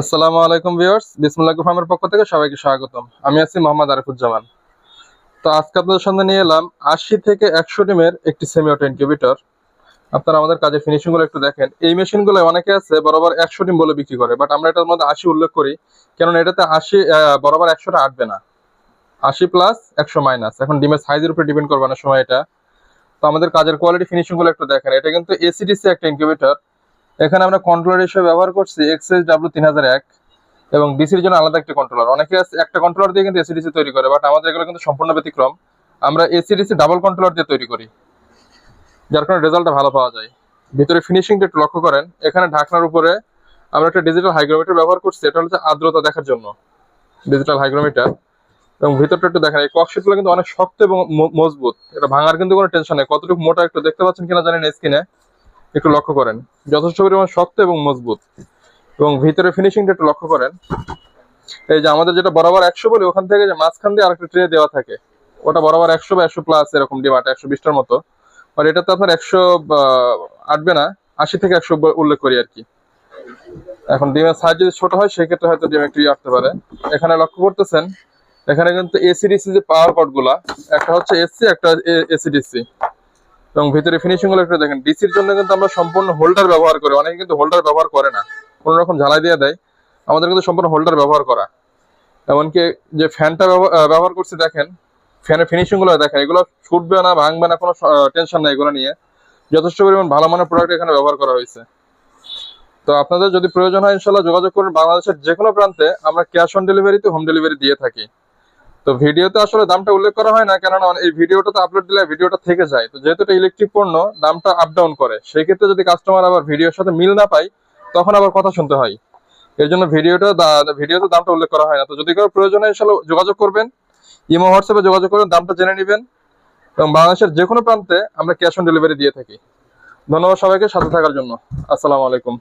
আসসালামু আলাইকুম ভিউয়ার্স, বিসমুল্লাহ ফার্মের পক্ষ থেকে সবাইকে স্বাগতম। আমি আছি মোহাম্মদ আরিফুজ্জামান। তো আজকে আপনাদের সামনে নিয়ে এলাম আশি থেকে একশো ডিমের একটি সেমি অটো ইনকিউবেটর আপনারা আমাদের কাজের ফিনিশিংগুলো একটু দেখেন। এই মেশিনগুলো অনেকে আছে বরাবর একশো ডিম বলে বিক্রি করে বাট আমরা এটার মধ্যে আশি উল্লেখ করি, কেননা এটাতে আশি বরাবর একশোটা আটবে না। আশি প্লাস একশো মাইনাস এখন ডিমের সাইজের উপরে ডিপেন্ড করবে না সময় এটা। তো আমাদের কাজের কোয়ালিটি ফিনিশিংগুলো একটু দেখেন। এটা কিন্তু এসিডিসি একটা ইনকিউবেটর এখানে আমরা কন্ট্রোলার হিসেবে ব্যবহার করছি এক্সএস ডাব্লু তিন হাজার এক এবং ডিসির জন্য আলাদা একটা কন্ট্রোলার অনেকে একটা কন্ট্রোলার দিয়ে কিন্তু এসিডিসি তৈরি করে বাট আমাদের এগুলো কিন্তু সম্পূর্ণ ব্যতিক্রম। আমরা এসিডিসি ডাবল কন্ট্রোলার দিয়ে তৈরি করি, যার কারণে রেজাল্টটা ভালো পাওয়া যায়। ভিতরে ফিনিশিংটা একটু লক্ষ্য করেন, এখানে ঢাকনার উপরে আমরা একটা ডিজিটাল হাইগ্রোমিটার ব্যবহার করছি এটা হচ্ছে আর্দ্রতা দেখার জন্য ডিজিটাল হাইগ্রোমিটার এবং ভিতরটা একটু দেখেন, এই ককশিটগুলো কিন্তু অনেক শক্ত এবং মজবুত, এটা ভাঙার কিন্তু কোনো টেনশন নেই। কতটুকু মোটা একটু দেখতে পাচ্ছেন কিনা জানেন স্কিনে একটু লক্ষ্য করেন। যথেষ্ট পরিমাণ শক্ত এবং মজবুত। এবং ভিতরে ফিনিশিংটা একটু লক্ষ্য করেন। এই যে আমাদের যেটা বরাবর একশো বলি, ওখান থেকে যে মাঝখান দিয়ে আরেকটা ট্রে দেওয়া থাকে, ওটা বরাবর একশো বা একশো প্লাস এরকম ডিমাট একশো বিশটার মতো। আর এটাতে আপনার একশো আটবে না, আশি থেকে একশো উল্লেখ করি আর কি। এখন ডিমের সাইজ যদি ছোট হয়, সেক্ষেত্রে হয়তো ডিম একটু আসতে পারে। এখানে লক্ষ্য করতেছেন, এখানে কিন্তু এসিডিসি যে পাওয়ার কটগুলা, একটা হচ্ছে এসসি একটা এসিডিসি এবং ভিতরে ফিনিশিংগুলো একটু দেখেন ডিসির জন্য কিন্তু আমরা সম্পূর্ণ হোল্ডার ব্যবহার করি। অনেকে কিন্তু হোল্ডার ব্যবহার করে না। কোনো রকম ঝালাই দিয়ে দেয়। আমাদের কিন্তু সম্পূর্ণ হোল্ডার ব্যবহার করা। এমনকি যে ফ্যানটা ব্যবহার করছি, দেখেন ফ্যানের ফিনিশিংগুলো দেখেন, এগুলো ছুটবে না, ভাঙবে না, কোনো টেনশন নাই এগুলো নিয়ে। যথেষ্ট পরিমাণ ভালো মানের প্রোডাক্ট এখানে ব্যবহার করা হয়েছে। তো আপনাদের যদি প্রয়োজন হয় ইনশাল্লাহ যোগাযোগ করুন। বাংলাদেশের যে কোনো প্রান্তে আমরা ক্যাশ অন ডেলিভারিতে হোম ডেলিভারি দিয়ে থাকি। তো ভিডিওতে আসলে দামটা উল্লেখ করা হয় না, কেননা এই ভিডিওটা তো আপলোড দিলে ভিডিওটা থেকে যায়। তো যেহেতু এটা ইলেকট্রিক পণ্য, দামটা আপ ডাউন করে। সেই ক্ষেত্রে যদি কাস্টমার আবার ভিডিওর সাথে মিল না পায়, তখন আবার কথা শুনতে হয়। এর জন্য ভিডিওটা ভিডিওতে দামটা উল্লেখ করা হয় না। তো যদি কারও প্রয়োজন হয় ইনশাল্লাহ যোগাযোগ করবেন, ইমো হোয়াটসঅ্যাপে যোগাযোগ করবেন দামটা জেনে নেবেন। এবং বাংলাদেশের যে কোনো প্রান্তে আমরা ক্যাশ অন ডেলিভারি দিয়ে থাকি। ধন্যবাদ সবাইকে, সাথে থাকার জন্য। আসসালামু আলাইকুম।